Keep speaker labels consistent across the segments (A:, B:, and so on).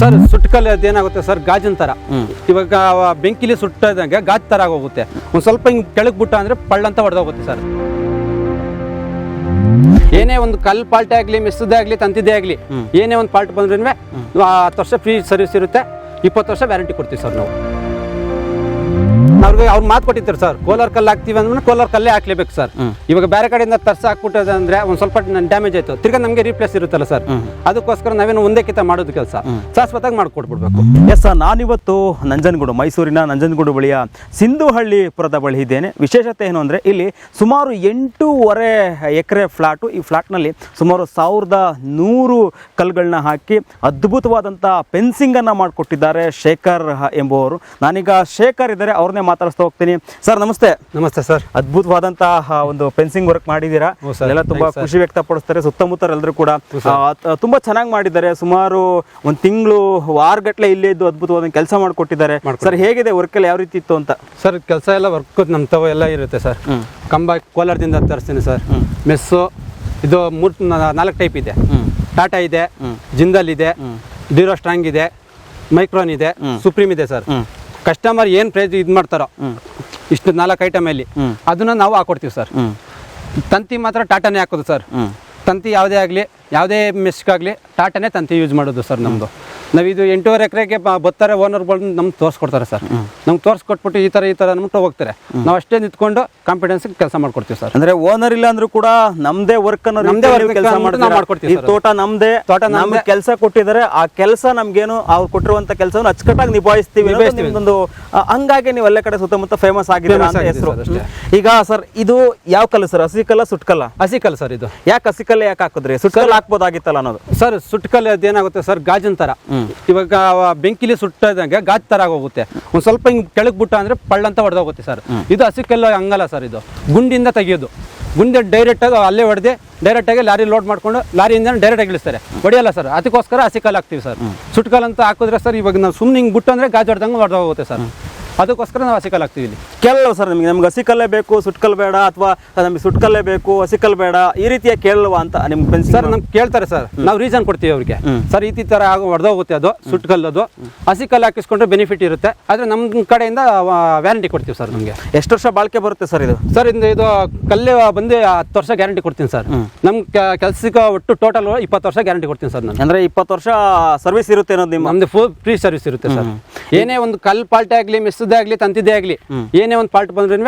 A: Sir ಸುಟ್ಕಲ್ಲಿ ಅದೇನಾಗುತ್ತೆ sir ಗಾಜಿನ ತರ ಇವಾಗ ಬೆಂಕಿಲಿ ಸುಟ್ಟದಂಗೆ ಗಾಜ್ ತರ ಆಗೋಗುತ್ತೆ. ಒಂದು ಸ್ವಲ್ಪ ಹಿಂಗೆ ಕೆಳಗೆ ಬಿಟ್ಟ ಅಂದ್ರೆ ಪಳ್ಳಂತ ಹೊಡೆದೋಗುತ್ತೆ ಸರ್. ಏನೇ ಒಂದು ಕಲ್ ಪಾಲ್ಟೆ ಆಗ್ಲಿ ಮಿಸ್ದೇ ಆಗ್ಲಿ ತಂತಿದ್ದೇ ಆಗ್ಲಿ ಏನೇ ಒಂದು ಪಾಲ್ಟ್ ಬಂದ್ರೂ ಹತ್ತು ವರ್ಷ ಫ್ರೀ ಸರ್ವಿಸ್ ಇರುತ್ತೆ ಇಪ್ಪತ್ತು ವರ್ಷ ವ್ಯಾರಂಟಿ ಕೊಡ್ತೀವಿ ಸರ್ ನಾವು. ಅವ್ರಿಗೆ ಅವ್ರು ಮಾತು ಕೊಟ್ಟಿದ್ದಾರೆ ಸರ್. ಕೋಲಾರ ಕಲ್ಲು ಹಾಕ್ತೀವಿ ಅಂದ್ರೆ ಕೋಲಾರ ಕಲ್ಲೇ ಹಾಕ್ಲೇಬೇಕು ಸರ್. ಇವಾಗ ಬೇರೆ ಕಡೆಯಿಂದ ತರ್ಸ ಹಾಕ್ಬಿಟ್ಟದೆ ಅಂದ್ರೆ ಒಂದ್ ಸ್ವಲ್ಪ ಡ್ಯಾಮೇಜ್ ಆಯ್ತು. ತಿರ್ಗಾ ನಮಗೆ ರೀಪ್ಲೇಸ್ ಇರುತ್ತಲ್ಲ ಸರ್. ಅದಕ್ಕೋಸ್ಕರ ನಾವೇನು ಒಂದೇ ಕಿತ ಮಾಡೋದು ಕೆಲಸ. ಶಾಶ್ವತವಾಗಿ ಮಾಡ್ಕೊಟ್ಬಿಡ್ಬೇಕು.
B: ಎಸ್ ಸರ್ ನಾನಿವತ್ತು ನಂಜನಗೂಡು ಮೈಸೂರಿನ ನಂಜನಗೂಡು ಬಳಿಯ ಸಿಂಧುಹಳ್ಳಿಪುರದ ಬಳಿ ಇದ್ದೇನೆ. ವಿಶೇಷತೆ ಏನು ಅಂದರೆ ಇಲ್ಲಿ ಸುಮಾರು ಎಂಟೂವರೆ ಎಕರೆ ಫ್ಲಾಟು ಈ ಫ್ಲಾಟ್ನಲ್ಲಿ ಸುಮಾರು ಸಾವಿರದ ನೂರು ಕಲ್ಲುಗಳನ್ನ ಹಾಕಿ ಅದ್ಭುತವಾದಂಥ ಪೆನ್ಸಿಂಗನ್ನು ಮಾಡಿಕೊಟ್ಟಿದ್ದಾರೆ ಶೇಖರ್ ಎಂಬುವರು ನಾನೀಗ ಶೇಖರ್ ಇದ್ದಾರೆ ಅವ್ರನ್ನೇ ಮಾತಾಡಿಸ್ತಾ ಹೋಗ್ತೀನಿ. ಸರ್ ನಮಸ್ತೆ.
A: ನಮಸ್ತೆ ಸರ್.
B: ಅದ್ಭುತವಾದಂತಹ ಒಂದು ಫೆನ್ಸಿಂಗ್ ವರ್ಕ್
A: ಮಾಡಿದೀರಾ.
B: ಎಲ್ಲ ತುಂಬಾ. ಖುಷಿ ವ್ಯಕ್ತಪಡಿಸ್ತಾರೆ ಸುತ್ತಮುತ್ತರೆಲ್ಲರೂ ಕೂಡ. ತುಂಬಾ ಚೆನ್ನಾಗಿ ಮಾಡಿದ್ದಾರೆ. ಸುಮಾರು ಒಂದು ತಿಂಗಳು ವಾರಗಟ್ಲೆ ಇಲ್ಲೇ ಇದ್ದು ಅದ್ಭುತವಾದ ಕೆಲಸ ಮಾಡಿಕೊಟ್ಟಿದ್ದಾರೆ. ಸರ್ ಹೇಗಿದೆ ವರ್ಕ್ ಎಲ್ಲ? ಯಾವ ರೀತಿ ಇತ್ತು ಅಂತ?
A: ಸರ್ ಕೆಲಸ ಎಲ್ಲ ವರ್ಕ್ ನಮ್ಮ ತವ ಎಲ್ಲ ಇರುತ್ತೆ ಸರ್. ಕಂಬ ಕೋಲಾರದಿಂದ ತರಿಸ್ತೀನಿ ಸರ್. ಮೆಸ್ಸು ಇದು ಮೂರ್ ನಾಲ್ಕು ಟೈಪ್ ಇದೆ. ಟಾಟಾ ಇದೆ ಜಿಂದಲ್ ಇದೆ ಡ್ಯೂರೋ ಸ್ಟ್ರಾಂಗ್ ಇದೆ ಮೈಕ್ರೋನ್ ಇದೆ ಸುಪ್ರೀಮ್ ಇದೆ ಸರ್. ಕಸ್ಟಮರ್ ಏನು ಪ್ರೈಸ್ ಇದು ಮಾಡ್ತಾರೋ ಇಷ್ಟು ನಾಲ್ಕು ಐಟಮಲ್ಲಿ ಅದನ್ನ ನಾವು ಹಾಕೊಡ್ತೀವಿ ಸರ್. ತಂತಿ ಮಾತ್ರ ಟಾಟಾನೇ ಹಾಕೋದು ಸರ್. ತಂತಿ ಯಾವುದೇ ಆಗಲಿ ಯಾವುದೇ ಆಗಲಿ ಟಾಟಾನೇ ತಂತಿ ಯೂಸ್ ಮಾಡೋದು ಸರ್ ನಮ್ಮದು ನಾವು ಇದು ಎಂಟೂವರೆ ಎಕರೆಗೆ ಬರ್ತಾರೆ ಓನರ್ಗಳು ನಮ್ಗೆ ತೋರಿಸ್ಕೊಡ್ತಾರೆ ಸರ್. ನಮ್ಗೆ ತೋರಿಸ್ಕೊಟ್ಬಿಟ್ಟು ಈ ಥರ ಈ ಥರ ಅಂದ್ಬಿಟ್ಟು ಹೋಗ್ತಾರೆ. ನಾವು ಅಷ್ಟೇ ನಿಂತ್ಕೊಂಡು ಕಾನ್ಫಿಡೆನ್ಸ್ ಕೆಲಸ ಮಾಡ್ಕೊಡ್ತೀವಿ ಸರ್.
B: ಅಂದ್ರೆ ಓನರ್ ಇಲ್ಲ ಅಂದ್ರೂ ಕೂಡ ನಮ್ದೇ ವರ್ಕ್ ಅನ್ನೋ
A: ನಮ್ಮದೇ ವರ್ಕ್
B: ಕೆಲಸ
A: ಮಾಡ್ಕೊಡ್ತೀವಿ
B: ಈ ತೋಟ ನಮ್ಮದೇ
A: ತೋಟ ನಮ್ಮ
B: ಕೆಲಸ ಕೊಟ್ಟಿದ್ದಾರೆ. ಆ ಕೆಲಸ ನಮಗೇನು ಅವ್ರು ಕೊಟ್ಟಿರುವಂತ ಕೆಲಸವನ್ನು ಅಚ್ಚುಕಟ್ಟಾಗಿ ನಿಭಾಯಿಸ್ತೀವಿ ಒಂದು. ಹಂಗಾಗಿ ನೀವು ಎಲ್ಲ ಕಡೆ ಸುತ್ತಮುತ್ತ ಫೇಮಸ್ ಆಗಿದ್ದೀರಾ ಅಂತ ಹೆಸರು. ಈಗ ಸರ್ ಇದು ಯಾವ ಕಲ್ಲು ಸರ್? ಹಸಿ ಕಲ್ಲ ಸುಟ್ಕಲ್ಲ?
A: ಹಸಿ ಕಲ್ಲು ಸರ್ ಇದು.
B: ಯಾಕೆ ಹಸಿ ಕಲ್ಲ ಯಾಕೆ ಹಾಕಿದ್ರಿ? ಸುಟ್ಕಲ್ಲ ಹಾಕ್ಬೋದಾಗಿತ್ತಲ್ಲ ಅನ್ನೋದು.
A: ಸರ್ ಸುಟ್ಕಲ್ಲಿ ಅದೇನಾಗುತ್ತೆ ಸರ್ ಗಾಜಿನ ತರ ಇವಾಗ ಬೆಂಕಿಲಿ ಸುಟ್ಟದಂಗೆ ಗಾಜ್ ತರ ಆಗೋಗುತ್ತೆ. ಒಂದು ಸ್ವಲ್ಪ ಹಿಂಗೆ ಕೆಳಗೆ ಬಿಟ್ಟ ಅಂದರೆ ಪಳ್ಳಂತ ಹೊಡೆದೋಗುತ್ತೆ ಸರ್. ಇದು ಹಸಿ ಕಲ್ಲು ಹಂಗಲ್ಲ ಸರ್ ಇದು. ಗುಂಡಿಂದ ತೆಗಿಯೋದು. ಗುಂಡಿ ಡೈರೆಕ್ಟಾಗಿ ಅಲ್ಲೇ ಹೊಡೆದು ಡೈರೆಕ್ಟಾಗಿ ಲಾರಿ ಲೋಡ್ ಮಾಡ್ಕೊಂಡು ಲಾರಿಯಿಂದ ಡೈರೆಕ್ಟಾಗಿ ಇಳಿಸ್ತಾರೆ. ಹೊಡೆಯಲ್ಲ ಸರ್. ಅದಕ್ಕೋಸ್ಕರ ಹಸಿಕಾಲು ಹಾಕ್ತೀವಿ ಸರ್. ಸುಟ್ಕಲ್ ಅಂತ ಹಾಕಿದ್ರೆ ಸರ್ ಇವಾಗ ನಾವು ಸುಮ್ಮನೆ ಹಿಂಗೆ ಬಿಟ್ಟು ಅಂದ್ರೆ ಗಾಜ್ ಹೊಡೆದಂಗೆ ಹೊಡೆದೋಗುತ್ತೆ ಸರ್. ಅದಕ್ಕೋಸ್ಕರ ನಾವು ಹಸಿಕಲ್ಲು ಹಾಕ್ತೀವಿ ಇಲ್ಲಿ.
B: ಕೇಳಲ್ಲ ಸರ್ ನಿಮಗೆ ನಮ್ಗೆ ಹಸಿಕಲ್ಲೇ ಬೇಕು ಸುಟ್ಕಲ್ ಬೇಡ ಅಥವಾ ನಮ್ಗೆ ಸುಟ್ಕಲ್ಲೇ ಬೇಕು ಹಸಿಕಲ್ ಬೇಡ ಈ ರೀತಿಯ ಕೇಳಲ್ವಾ ಅಂತ ನಿಮ್ಗೆ
A: ಸರ್ ನಮ್ಗೆ ಕೇಳ್ತಾರೆ ಸರ್. ನಾವು ರೀಸನ್ ಕೊಡ್ತೀವಿ ಅವ್ರಿಗೆ. ಸರ್ ಈ ಥರ ಆಗ ಹೊಡೆದೋಗುತ್ತೆ ಅದು ಸುಟ್ಕಲ್ಲು ಅದು. ಹಸಿ ಕಲ್ಲು ಹಾಕಿಸ್ಕೊಂಡ್ರೆ ಬೆನಿಫಿಟ್ ಇರುತ್ತೆ. ಆದರೆ ನಮ್ಮ ಕಡೆಯಿಂದ ವ್ಯಾರಂಟಿ ಕೊಡ್ತೀವಿ ಸರ್ ನಮಗೆ.
B: ಎಷ್ಟು ವರ್ಷ ಬಾಳಿಕೆ ಬರುತ್ತೆ ಸರ್ ಇದು?
A: ಸರ್ ಇಂದು ಇದು ಕಲ್ಲೇ ಬಂದು ಹತ್ತು ವರ್ಷ ಗ್ಯಾರಂಟಿ ಕೊಡ್ತೀನಿ ಸರ್. ನಮ್ಮ ಕೆಲಸಕ್ಕೆ ಒಟ್ಟು ಟೋಟಲ್ ಇಪ್ಪತ್ತು ವರ್ಷ ಗ್ಯಾರಂಟಿ ಕೊಡ್ತೀನಿ ಸರ್ ನಾನು.
B: ಅಂದ್ರೆ ಇಪ್ಪತ್ತು ವರ್ಷ ಸರ್ವಿಸ್ ಇರುತ್ತೆ ಅನ್ನೋದು ನಿಮ್ಮ
A: ನಮ್ದು ಫುಲ್ ಫ್ರೀ ಸರ್ವಿಸ್ ಇರುತ್ತೆ ಸರ್. ಏನೇ ಒಂದು ಕಲ್ ಪಾಲ್ಟಿ ಆಗಲಿ ಮಿಸ್ದೇ ಆಗಲಿ ತಂತಿದ್ದೇ ಆಗಲಿ ಏನೇ ಒಂದು ಪಾರ್ಟ್ ಬಂದ್ರೂ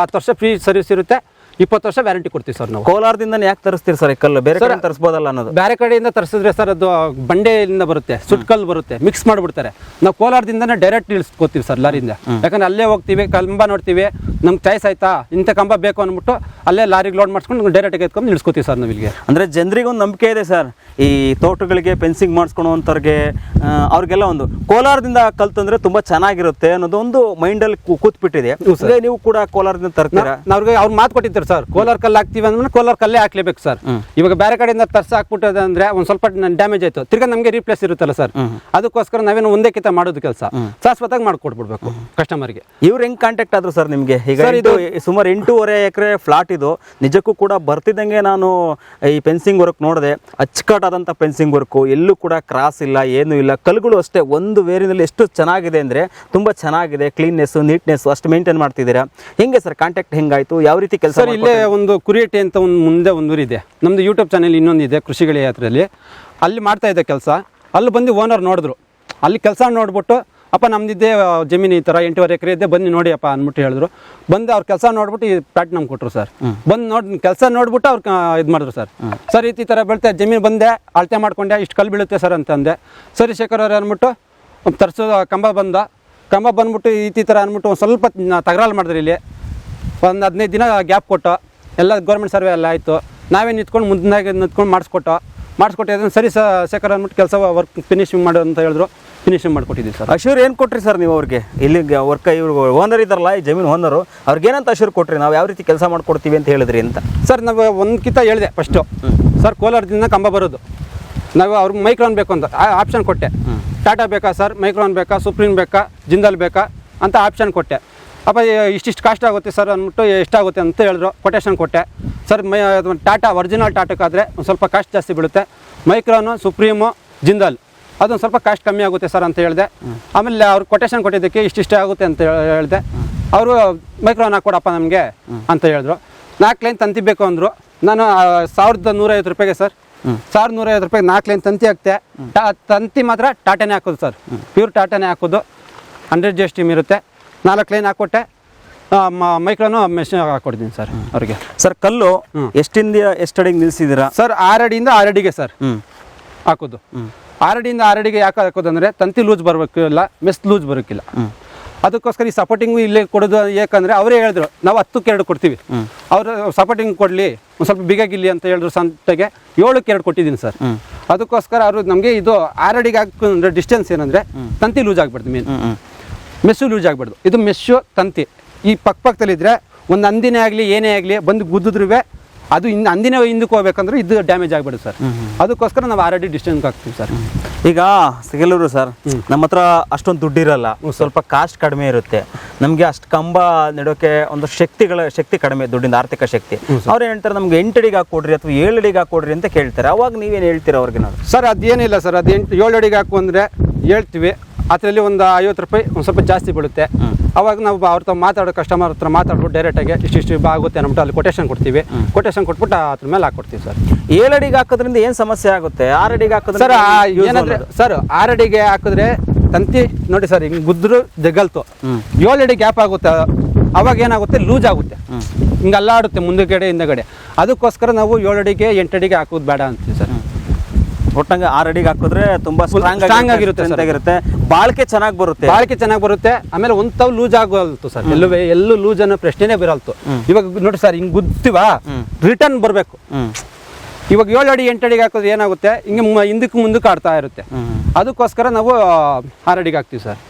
A: ಹತ್ತು ವರ್ಷ ಫ್ರೀ ಸರ್ವಿಸ್ ಇರುತ್ತೆ ಇಪ್ಪತ್ತು ವರ್ಷ ವ್ಯಾರಂಟಿ ಕೊಡ್ತೀವಿ ಸರ್ ನಾವು.
B: ಕೋಲಾರದಿಂದ ಯಾಕೆ ತರಿಸ್ತೀರಿ ಸರ್ ಕಲ್ಲು? ಬೇರೆ ಕಡೆ ತರಿಸ್ಬೋದಲ್ಲ ಅನ್ನೋದು.
A: ಬೇರೆ ಕಡೆಯಿಂದ ತರಿಸಿದ್ರೆ ಸರ್ ಅದು ಬಂಡೆಯಿಂದ ಬರುತ್ತೆ ಸುಟ್ಕಲ್ ಬರುತ್ತೆ ಮಿಕ್ಸ್ ಮಾಡಿಬಿಡ್ತಾರೆ. ನಾವು ಕೋಲಾರದಿಂದನೇ ಡೈರೆಕ್ಟ್ ಇಳಿಸ್ಕೋತೀವಿ ಸರ್ ಲಾರಿಯಿಂದ. ಯಾಕಂದ್ರೆ ಅಲ್ಲೇ ಹೋಗ್ತೀವಿ ಕಂಬ ನೋಡ್ತೀವಿ ನಮ್ಗೆ ಚಾಯ್ಸ್ ಆಯ್ತಾ ಇಂಥ ಕಂಬ ಬೇಕು ಅಂದ್ಬಿಟ್ಟು ಅಲ್ಲೇ ಲಾರಿಗೆ ಲೋಡ್ ಮಾಡಿಸ್ಕೊಂಡು ಡೈರೆಕ್ಟ್ ಎತ್ಕೊಂಡು ಇಳಿಸ್ಕೋತೀವಿ ಸರ್ ನಾವು ಇಲ್ಲಿಗೆ.
B: ಅಂದ್ರೆ ಜನರಿಗೆ ಒಂದು ನಂಬಿಕೆ ಇದೆ ಸರ್ ಈ ತೋಟಗಳಿಗೆ ಫೆನ್ಸಿಂಗ್ ಮಾಡಿಸ್ಕೊಳೋವಂಥವ್ರಿಗೆ ಅವ್ರಿಗೆಲ್ಲ ಒಂದು ಕೋಲಾರದಿಂದ ಕಲ್ತಂದ್ರೆ ತುಂಬಾ ಚೆನ್ನಾಗಿರುತ್ತೆ ಅನ್ನೋದು ಒಂದು ಮೈಂಡಲ್ಲಿ ಕೂತ್ಬಿಟ್ಟಿದೆ. ಬಿಟ್ಟಿದೆ ನೀವು ಕೂಡ ಕೋಲಾರದಿಂದ ತರ್ತೀರಾ?
A: ಅವ್ರಿಗೆ ಅವ್ರು ಮಾತು ಕೊಟ್ಟಿರ್ತಾರೆ ಸರ್. ಕೋಲಾರ ಕಲ್ಲು ಹಾಕ್ತೀವಿ ಅಂದ್ರೆ ಕೋಲಾರ ಕಲ್ಲೇ ಹಾಕ್ಲೇಬೇಕು ಸರ್. ಇವಾಗ ಬೇರೆ ಕಡೆಯಿಂದ ತರ್ಸ ಹಾಕ್ಬಿಟ್ಟದಂದ್ರೆ ಒಂದ್ ಸ್ವಲ್ಪ ಡ್ಯಾಮೇಜ್ ಆಯ್ತು. ತಿರ್ಗಾ ನಮಗೆ ರೀಪ್ಲೇಸ್ ಇರುತ್ತಲ್ಲ ಸರ್. ಅದಕ್ಕೋಸ್ಕರ ನಾವೇನು ಒಂದೇ ಕಿತ ಮಾಡೋದು ಕೆಲಸ. ಶಾಶ್ವತವಾಗಿ ಮಾಡ್ಕೊಟ್ಬಿಡ್ಬೇಕು ಕಸ್ಟಮರ್ಗೆ
B: ಇವ್ರು ಹೆಂಗ್ ಕಾಂಟ್ಯಾಕ್ಟ್ ಆದ್ರು ಸರ್ ನಿಮಗೆ? ಈಗ ಇದು ಸುಮಾರು ಎಂಟೂವರೆ ಎಕರೆ ಫ್ಲಾಟ್ ಇದು. ನಿಜಕ್ಕೂ ಕೂಡ ಬರ್ತಿದ್ದಂಗೆ ನಾನು ಈ ಫೆನ್ಸಿಂಗ್ ವರ್ಕ್ ನೋಡಿದೆ. ಅಚ್ಚುಕಟ್ಟಾದಂಥ ಫೆನ್ಸಿಂಗ್ ವರ್ಕು ಎಲ್ಲೂ ಕೂಡ ಕ್ರಾಸ್ ಇಲ್ಲ ಏನೂ ಇಲ್ಲ. ಕಲ್ಲುಗಳು ಅಷ್ಟೇ ಒಂದು ವೇರಿನಲ್ಲಿ ಎಷ್ಟು ಚೆನ್ನಾಗಿದೆ ಅಂದರೆ ತುಂಬ ಚೆನ್ನಾಗಿದೆ. ಕ್ಲೀನ್ನೆಸ್ ನೀಟ್ನೆಸ್ ಅಷ್ಟು ಮೇಂಟೈನ್ ಮಾಡ್ತಿದ್ದೀರಾ? ಹೆಂಗೆ ಸರ್ ಕಾಂಟ್ಯಾಕ್ಟ್ ಹೆಂಗಾಯಿತು? ಯಾವ ರೀತಿ ಕೆಲಸ
A: ಸರ್ ಇಲ್ಲೇ ಒಂದು ಕುರಿಯಟ್ಟಿ ಅಂತ ಒಂದು ಮುಂದೆ ಒಂದು ಊರಿದೆ. ನಮ್ದು ಯೂಟ್ಯೂಬ್ ಚಾನೆಲ್ ಇನ್ನೊಂದು ಇದೆ ಕೃಷಿಗಳ ಯಾತ್ರೆಯಲ್ಲಿ ಅಲ್ಲಿ ಮಾಡ್ತಾ ಇದೆ ಕೆಲಸ. ಅಲ್ಲಿ ಬಂದು ಓನರ್ ನೋಡಿದ್ರು. ಅಲ್ಲಿ ಕೆಲಸ ನೋಡ್ಬಿಟ್ಟು ಅಪ್ಪ ನಮ್ದಿದ್ದೆ ಆ, ಜಮೀನು ಈ ಥರ ಎಂಟೂವರೆ ಎಕರೆ ಇದ್ದೆ ಬನ್ನಿ ನೋಡಿ ಅಪ್ಪ ಅಂದ್ಬಿಟ್ಟು ಹೇಳಿದ್ರು. ಬಂದು ಅವ್ರ ಕೆಲಸ ನೋಡ್ಬಿಟ್ಟು ಈ ಪ್ಲಾಟ್ ನಮ್ಗೆ ಕೊಟ್ಟರು ಸರ್. ಬಂದು ನೋಡಿ ಕೆಲಸ ನೋಡ್ಬಿಟ್ಟು ಅವ್ರು ಇದು ಮಾಡಿದ್ರು ಸರ್. ಸರ್ ಈ ಥರ ಬೆಳ್ತೆ ಜಮೀನು ಬಂದೆ ಅಳತೆ ಮಾಡ್ಕೊಂಡೆ ಇಷ್ಟು ಕಲ್ಲು ಬೀಳುತ್ತೆ ಸರ್ ಅಂತಂದೆ. ಸರಿ ಶೇಖರ್ ಅವ್ರು ಅಂದ್ಬಿಟ್ಟು ತರಿಸೋದು ಕಂಬ ಬಂದ. ಕಂಬ ಬಂದ್ಬಿಟ್ಟು ಈ ಥರ ಅಂದ್ಬಿಟ್ಟು ಒಂದು ಸ್ವಲ್ಪ ತಗರಾಲು ಮಾಡಿದ್ರು ಇಲ್ಲಿ. ಒಂದು ಹದಿನೈದು ದಿನ ಗ್ಯಾಪ್ ಕೊಟ್ಟು ಎಲ್ಲ ಗೌರ್ಮೆಂಟ್ ಸರ್ವೆ ಎಲ್ಲ ಆಯಿತು. ನಾವೇ ನಿಂತ್ಕೊಂಡು ಮುಂದಾಗಿ ನಿಂತ್ಕೊಂಡು ಮಾಡಿಸ್ಕೊಟ್ಟು ಮಾಡಿಸ್ಕೊಟ್ಟು ಅದನ್ನು ಸರಿ ಸ ಶೇಖರ್ ಅಂದ್ಬಿಟ್ಟು ಕೆಲಸ ವರ್ಕ್ ಫಿನಿಶಿಂಗ್ ಮಾಡು ಅಂತ ಹೇಳಿದ್ರು. Finishing ಮಾಡಿಕೊಟ್ಟಿದ್ದೀವಿ sir.
B: ಅಶೂರ್ ಏನು ಕೊಟ್ರಿ ಸರ್ ನೀವು ಅವ್ರಿಗೆ? ಇಲ್ಲಿ ವರ್ಕ್ ಇವ್ರು ಓನರ್ ಇದ್ದಾರಲ್ಲ ಈ ಜಮೀನು ಓನರು ಅವ್ರಿಗೇನಂತ ಅಶೂರ್ ಕೊಟ್ರಿ? ನಾವು ಯಾವ ರೀತಿ ಕೆಲಸ ಮಾಡಿಕೊಡ್ತೀವಿ ಅಂತ ಹೇಳಿದ್ರಿ ಅಂತ.
A: ಸರ್ ನಾವು ಒಂದ್ಕಿಂತ ಕಿತ ಹೇಳಿದೆ ಫಸ್ಟು ಸರ್ ಕೋಲಾರದಿಂದ ಕಂಬ ಬರೋದು. ನಾವು ಅವ್ರಿಗೆ ಮೈಕ್ರೋನ್ ಬೇಕು ಅಂತ ಆಪ್ಷನ್ ಕೊಟ್ಟೆ. ಟಾಟಾ ಬೇಕಾ ಸರ್? ಮೈಕ್ರೋನ್ ಬೇಕಾ? ಸುಪ್ರೀಂ ಬೇಕಾ? ಜಿಂದಾಲ್ ಬೇಕಾ? ಅಂತ ಆಪ್ಷನ್ ಕೊಟ್ಟೆ. ಅಪ್ಪ ಇಷ್ಟಿಷ್ಟು ಕಾಸ್ಟ್ ಆಗುತ್ತೆ ಸರ್ ಅಂದ್ಬಿಟ್ಟು ಎಷ್ಟಾಗುತ್ತೆ ಅಂತ ಹೇಳಿದ್ರು. ಕೊಟೇಶನ್ ಕೊಟ್ಟೆ. ಸರ್ ಮೈ ಅದು ಟಾಟಾ ಒರಿಜಿನಲ್ ಟಾಟಕ್ಕಾದರೆ ಒಂದು ಸ್ವಲ್ಪ ಕಾಸ್ಟ್ ಜಾಸ್ತಿ ಬೀಳುತ್ತೆ. ಮೈಕ್ರೋನು ಸುಪ್ರೀಮು ಜಿಂದಾಲ್ ಅದೊಂದು ಸ್ವಲ್ಪ ಕಾಸ್ಟ್ ಕಮ್ಮಿ ಆಗುತ್ತೆ ಸರ್ ಅಂತ ಹೇಳಿದೆ. ಆಮೇಲೆ ಅವ್ರು ಕೊಟೇಶನ್ ಕೊಟ್ಟಿದ್ದಕ್ಕೆ ಇಷ್ಟಿಷ್ಟೇ ಆಗುತ್ತೆ ಅಂತ ಹೇಳಿದೆ. ಅವರು ಮೈಕ್ರೋನ್ ಹಾಕ್ಕೊಡಪ್ಪ ನಮಗೆ ಅಂತ ಹೇಳಿದ್ರು. ನಾಲ್ಕು ಲೈನ್ ತಂತಿ ಬೇಕು ಅಂದರು. ನಾನು ಸಾವಿರದ ನೂರೈವತ್ತು ರೂಪಾಯಿಗೆ ಸರ್. ಸಾವಿರದ ನೂರೈವತ್ತು ರೂಪಾಯಿಗೆ ನಾಲ್ಕು ಲೈನ್ ತಂತಿ ಹಾಕ್ತೆ. ಟಾ ತಂತಿ ಮಾತ್ರ ಟಾಟಾನೇ ಹಾಕೋದು ಸರ್. ಪ್ಯೂರ್ ಟಾಟಾನೇ ಹಾಕೋದು. ಹಂಡ್ರೆಡ್ ಜಿ ಎಸ್ ಟಿಮ್ ಇರುತ್ತೆ. ನಾಲ್ಕು ಲೈನ್ ಹಾಕ್ಕೊಟ್ಟೆ ಮೈಕ್ರೋನು ಮೆಷಿನ್ ಹಾಕೊಡ್ತೀನಿ ಸರ್ ಅವ್ರಿಗೆ.
B: ಸರ್ ಕಲ್ಲು ಎಷ್ಟಿಂದ ಎಷ್ಟಡಿಗೆ ನಿಲ್ಸಿದ್ದೀರಾ?
A: Sir ಆರಡಿಯಿಂದ ಆರಡಿಗೆ sir. ಹಾಕೋದು. ಆರಡಿಯಿಂದ ಆರಡಿಗೆ ಯಾಕೆ ಹಾಕೋದಂದ್ರೆ ತಂತಿ ಲೂಸ್ ಬರಬೇಕಿಲ್ಲ ಮೆಸ್ ಲೂಸ್ ಬರೋಕ್ಕಿಲ್ಲ ಅದಕ್ಕೋಸ್ಕರ ಈ ಸಪೋರ್ಟಿಂಗು ಇಲ್ಲೇ ಕೊಡೋದು ಯಾಕಂದರೆ ಅವರೇ ಹೇಳಿದ್ರು ನಾವು ಹತ್ತಕ್ಕೆ ಎರಡು ಕೊಡ್ತೀವಿ. ಅವರು ಸಪೋರ್ಟಿಂಗ್ ಕೊಡಲಿ ಒಂದು ಸ್ವಲ್ಪ ಬಿಗಾಗಿಲ್ಲಿ ಅಂತ ಹೇಳಿದ್ರು ಸಂತೆಗೆ ಏಳಕ್ಕೆ ಎರಡು ಕೊಟ್ಟಿದ್ದೀನಿ ಸರ್. ಅದಕ್ಕೋಸ್ಕರ ಅವರು ನಮಗೆ ಇದು ಆರಡಿಗೆ ಹಾಕೊಂಡ್ರೆ ಡಿಸ್ಟೆನ್ಸ್ ಏನಂದ್ರೆ ತಂತಿ ಲೂಸ್ ಆಗ್ಬಾರ್ದು ಮೇನ್ ಮೆಸ್ಸು ಲೂಸ್ ಆಗ್ಬಾರ್ದು ಇದು ಮೆಸ್ಸು ತಂತಿ. ಈ ಪಕ್ಕ ಪಕ್ಕದಲ್ಲಿದ್ದರೆ ಒಂದು ಅಂದಿನೇ ಆಗಲಿ ಏನೇ ಆಗಲಿ ಬಂದು ಗುದ್ದಿದ್ರೂ ಅದು ಇನ್ನು ಅಂದಿನ ಹಿಂದಕ್ಕೆ ಹೋಗ್ಬೇಕಂದ್ರೆ ಇದು ಡ್ಯಾಮೇಜ್ ಆಗ್ಬಿಡುತ್ತೆ ಸರ್. ಅದಕ್ಕೋಸ್ಕರ ನಾವು ಆಲ್ರೆಡಿ ಡಿಸ್ಟೆನ್ಸ್ ಹಾಕ್ತೀವಿ ಸರ್.
B: ಈಗ ಸಿಗಲೂರು ಸರ್ ನಮ್ಮ ಹತ್ರ ಅಷ್ಟೊಂದು ದುಡ್ಡಿರಲ್ಲ ಸ್ವಲ್ಪ ಕಾಸ್ಟ್ ಕಡಿಮೆ ಇರುತ್ತೆ. ನಮಗೆ ಅಷ್ಟು ಕಂಬ ನೆಡೋಕೆ ಒಂದು ಶಕ್ತಿಗಳ ಶಕ್ತಿ ಕಡಿಮೆ ದುಡ್ಡಿಂದ ಆರ್ಥಿಕ ಶಕ್ತಿ. ಅವ್ರು ಏನ್ ಹೇಳ್ತಾರೆ ನಮ್ಗೆ ಎಂಟಡಿಗೆ ಹಾಕೊಡ್ರಿ ಅಥವಾ ಏಳು ಅಡಿಗೆ ಹಾಕೊಡ್ರಿ ಅಂತ ಕೇಳ್ತಾರೆ. ಅವಾಗ ನೀವೇನು ಹೇಳ್ತೀರ ಅವ್ರಿಗೆ? ನಾವು
A: ಸರ್ ಅದೇನಿಲ್ಲ ಸರ್ ಅದು ಎಂಟು ಏಳು ಅಡಿಗೆ ಹಾಕು ಅಂದರೆ ಹೇಳ್ತೀವಿ. ಅದರಲ್ಲಿ ಒಂದು ಐವತ್ತು ರೂಪಾಯಿ ಒಂದು ಸ್ವಲ್ಪ ಜಾಸ್ತಿ ಬೀಳುತ್ತೆ. ಅವಾಗ ನಾವು ಅವ್ರ ಹತ್ರ ಮಾತಾಡೋ ಕಸ್ಟಮರ್ ಹತ್ರ ಮಾತಾಡ್ಬಿಟ್ಟು ಡೈರೆಕ್ಟಾಗಿ ಇಷ್ಟಿಷ್ಟು ಆಗುತ್ತೆ ಅಂದ್ಬಿಟ್ಟು ಅಲ್ಲಿ ಕೊಟೇಶನ್ ಕೊಡ್ತೀವಿ. ಕೊಟೇಶನ್ ಕೊಟ್ಬಿಟ್ಟು ಅದ್ರ ಮೇಲೆ ಹಾಕೊಡ್ತೀವಿ ಸರ್.
B: ಏಳು ಅಡಿಗೆ ಹಾಕೋದ್ರಿಂದ ಏನು ಸಮಸ್ಯೆ ಆಗುತ್ತೆ? ಆರು ಅಡಿಗೆ ಹಾಕೋದ್ರಿಂದ
A: ಸರ್ ಏನಂದ್ರೆ? ಸರ್ ಆರಡಿಗೆ ಹಾಕಿದ್ರೆ ತಂತಿ ನೋಡಿ ಸರ್ ಹಿಂಗೆ ಗುದ್ರು ಜಗಲ್ತು. ಏಳು ಅಡಿ ಗ್ಯಾಪ್ ಆಗುತ್ತೆ. ಅವಾಗ ಏನಾಗುತ್ತೆ? ಲೂಸ್ ಆಗುತ್ತೆ. ಹಿಂಗೆ ಅಲ್ಲಾಡುತ್ತೆ ಮುಂದಗಡೆ ಹಿಂದಗಡೆ. ಅದಕ್ಕೋಸ್ಕರ ನಾವು ಏಳು ಅಡಿಗೆ ಎಂಟು ಅಡಿಗೆ ಹಾಕೋದು ಬೇಡ ಅಂತೀವಿ ಸರ್.
B: ಒಟ್ಟಂಗೆ ಆರು ಅಡಿಗೆ ಹಾಕಿದ್ರೆ ತುಂಬಾ ಸ್ಟ್ರಾಂಗ್
A: ಸ್ಟ್ರಾಂಗ್ ಆಗಿರುತ್ತೆ ಚೆನ್ನಾಗಿರುತ್ತೆ
B: ಆಗಿರುತ್ತೆ. ಬಾಳಿಕೆ ಚೆನ್ನಾಗಿ ಬರುತ್ತೆ.
A: ಬಾಳಿಕೆ ಚೆನ್ನಾಗಿ ಬರುತ್ತೆ. ಆಮೇಲೆ ಒಂದು ತಾವ್ ಲೂಸ್ ಆಗೋಲ್ತು ಸರ್. ಎಲ್ಲೂ ಎಲ್ಲೂ ಲೂಸ್ ಅನ್ನೋ ಪ್ರಶ್ನೆನೇ ಬಿರಲ್ತು. ಇವಾಗ ನೋಡಿ ಸರ್ ಹಿಂಗೆ ಗುದ್ದಿವ? ರಿಟರ್ನ್ ಬರಬೇಕು. ಇವಾಗ ಏಳು ಅಡಿ ಎಂಟು ಅಡಿಗೆ ಹಾಕೋದು ಏನಾಗುತ್ತೆ? ಹಿಂಗೆ ಹಿಂದಕ್ಕೆ ಮುಂದಕ್ಕೆ ಆಡ್ತಾ ಇರುತ್ತೆ. ಅದಕ್ಕೋಸ್ಕರ ನಾವು ಆರು ಅಡಿಗೆ ಹಾಕ್ತೀವಿ ಸರ್.